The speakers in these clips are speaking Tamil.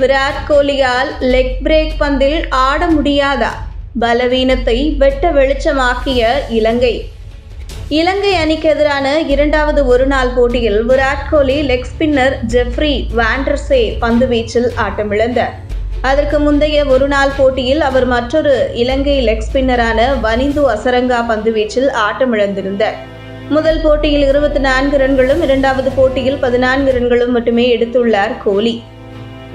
விராட் கோலியால் லெக் பிரேக் பந்தில் ஆட முடியாதா? பலவீனத்தை வெட்ட வெளிச்சமாக்கிய இலங்கை. இலங்கை அணிக்கு எதிரான இரண்டாவது ஒருநாள் போட்டியில் விராட் கோலி லெக் ஸ்பின்னர் ஜெஃப்ரி வாண்டர்சே பந்து வீச்சில் ஆட்டமிழந்தார். அதற்கு முந்தைய ஒருநாள் போட்டியில் அவர் மற்றொரு இலங்கை லெக் ஸ்பின்னரான வனிந்து அசரங்கா பந்து வீச்சில் ஆட்டமிழந்திருந்தார். முதல் போட்டியில் இருபத்தி நான்கு ரன்களும் இரண்டாவது போட்டியில் பதினான்கு ரன்களும் மட்டுமே எடுத்துள்ளார் கோலி.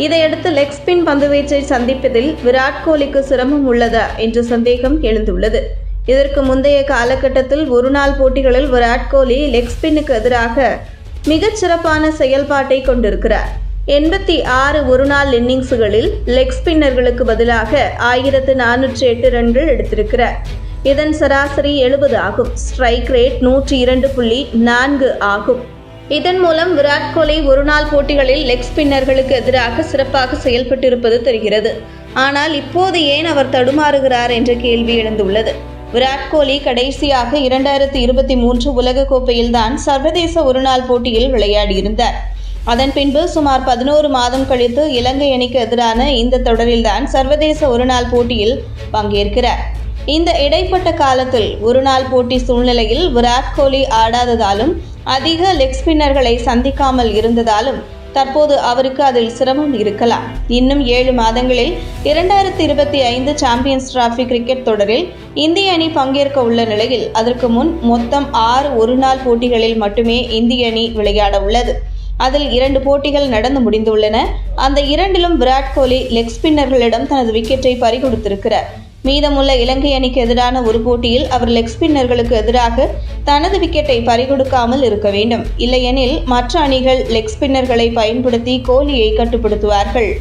இதையடுத்து லெக் ஸ்பின் பந்துவீச்சை சந்திப்பதில் விராட் கோலிக்கு சிரமம் உள்ளதா என்ற சந்தேகம் எழுந்துள்ளது. இதற்கு முந்தைய காலகட்டத்தில் ஒருநாள் போட்டிகளில் விராட் கோலி லெக் ஸ்பின்னுக்கு எதிராக மிகச் சிறப்பான செயல்பாட்டை கொண்டிருக்கிறார். எண்பத்தி ஆறு ஒருநாள் இன்னிங்ஸுகளில் லெக் ஸ்பின்னர்களுக்கு பதிலாக ஆயிரத்து நானூற்றி எட்டு ரன்கள் எடுத்திருக்கிறார். இதன் சராசரி எழுபது ஆகும். ஸ்ட்ரைக் ரேட் நூற்றி இரண்டு புள்ளி நான்கு ஆகும். இதன் மூலம் விராட் கோலி ஒருநாள் போட்டிகளில் லெக் ஸ்பின்னர்களுக்கு எதிராக சிறப்பாக செயல்பட்டிருப்பது தெரிகிறது. ஆனால் இப்போது ஏன் அவர் தடுமாறுகிறார் என்ற கேள்வி எழுந்துள்ளது. விராட் கோலி கடைசியாக இரண்டாயிரத்தி இருபத்தி மூன்று உலகக்கோப்பையில்தான் சர்வதேச ஒருநாள் போட்டியில் விளையாடியிருந்தார். அதன் பின்பு சுமார் பதினோரு மாதம் கழித்து இலங்கை அணிக்கு எதிரான இந்த தொடரில்தான் சர்வதேச ஒருநாள் போட்டியில் பங்கேற்கிறார். இந்த இடைப்பட்ட காலத்தில் ஒருநாள் போட்டி சூழ்நிலையில் விராட் கோலி ஆடாததாலும் அதிக லெக் ஸ்பின்னர்களை சந்திக்காமல் இருந்ததாலும் தற்போது அவருக்கு அதில் சிரமம் இருக்கலாம். இன்னும் ஏழு மாதங்களில் இரண்டாயிரத்தி இருபத்தி ஐந்து சாம்பியன்ஸ் டிராஃபி கிரிக்கெட் தொடரில் இந்திய அணி பங்கேற்க உள்ள நிலையில் அதற்கு முன் மொத்தம் ஆறு ஒருநாள் போட்டிகளில் மட்டுமே இந்திய அணி விளையாட உள்ளது. அதில் இரண்டு போட்டிகள் நடந்து முடிந்துள்ளன. அந்த இரண்டிலும் விராட் கோலி லெக் ஸ்பின்னர்களிடம் தனது விக்கெட்டை பறிகொடுத்திருக்கிறார். மீதமுள்ள இலங்கை அணிக்கு எதிரான ஒரு போட்டியில் அவர் லெக் ஸ்பின்னர்களுக்கு எதிராக தனது விக்கெட்டை பறிகொடுக்காமல் இருக்க வேண்டும். இல்லையெனில் மற்ற அணிகள் லெக் ஸ்பின்னர்களை பயன்படுத்தி கோலியை கட்டுப்படுத்துவார்கள்.